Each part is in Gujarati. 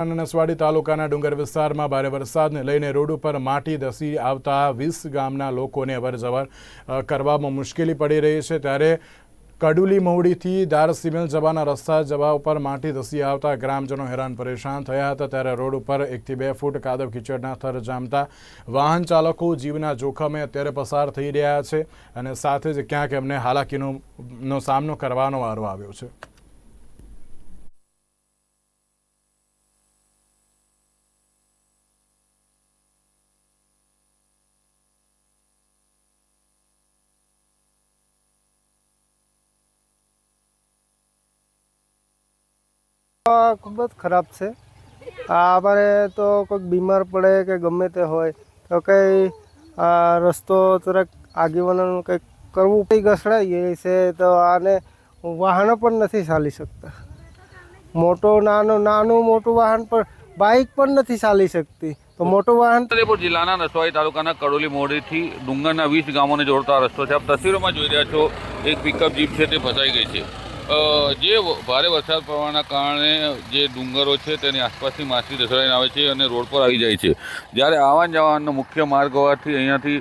નસવાડી તાલુકાના ડુંગર વિસ્તારમાં ભારે વરસાદને લઈને રોડ ઉપર માટી ધસી આવતા વીસ ગામના લોકોને અવરજવર કરવામાં મુશ્કેલી પડી રહી છે. ત્યારે કડુલી મહુડીથી દારસિમેલ જવાના રસ્તા જવા ઉપર માટી ધસી આવતા ગ્રામજનો હેરાન પરેશાન થયા હતા. ત્યારે રોડ ઉપર એકથી બે ફૂટ કાદવ કિચડના થર જામતા વાહન ચાલકો જીવના જોખમે અત્યારે પસાર થઈ રહ્યા છે અને સાથે જ ક્યાંક એમને હાલાકીનો સામનો કરવાનો વારો આવ્યો છે. ખૂબ જ ખરાબ છે. આપણે તો કોઈક બીમાર પડે કે ગમે તે હોય, તો કંઈ રસ્તો જરાક આગેવાનોનું કંઈક કરવું કંઈ ઘસડાઈ છે, તો આને વાહનો પણ નથી ચાલી શકતા. મોટો, નાનો, નાનું, મોટું વાહન પણ બાઇક પણ નથી ચાલી શકતી. તો મોટું વાહન છોટાઉદેપુર જિલ્લાના નસવાડી તાલુકાના કડોલી મોડીથી ડુંગરના વીસ ગામોને જોડતા રસ્તો છે. આપ તસવીરોમાં જોઈ રહ્યા છો, એક પિકઅપ જીપ છે તે ફસાઈ ગઈ છે. જે ભારે વરસાદ પડવાના કારણે જે ડુંગરો છે તેની આસપાસની માછલી ઢસડાઈને આવે છે અને રોડ પર આવી જાય છે. જ્યારે આવવાન જવાનો મુખ્ય માર્ગ હોવાથી અહીંયાથી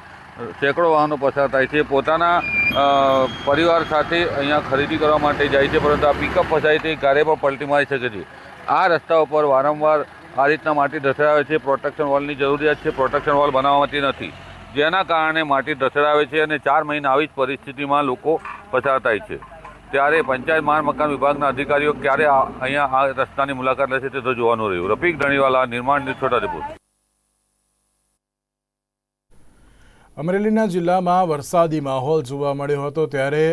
સેંકડો વાહનો પસાર થાય છે. પોતાના પરિવાર સાથે અહીંયા ખરીદી કરવા માટે જાય છે, પરંતુ આ પિકઅપ ફસાય તે ગારે પર પલટી મારી શકે છે. આ રસ્તા ઉપર વારંવાર આ રીતના માટી ધસડાવે છે. પ્રોટેક્શન વોલની જરૂરિયાત છે. પ્રોટેક્શન વોલ બનાવવાતી નથી. જેના કારણે માટી ધસડાવે છે અને ચાર મહિના આવી જ પરિસ્થિતિમાં લોકો પસાર થાય છે. ત્યારે પંચાયત માન મકાન વિભાગના અધિકારીઓ ક્યારે અહીંયા આ રસ્તાની મુલાકાત લેશે તે તો જોવાનું રહ્યું. રફીક ધણીવાલા, નિર્માણ ન્યૂઝ રિપોર્ટ. અમરેલીના જિલ્લામાં વરસાદી માહોલ જોવા મળ્યો હતો ત્યારે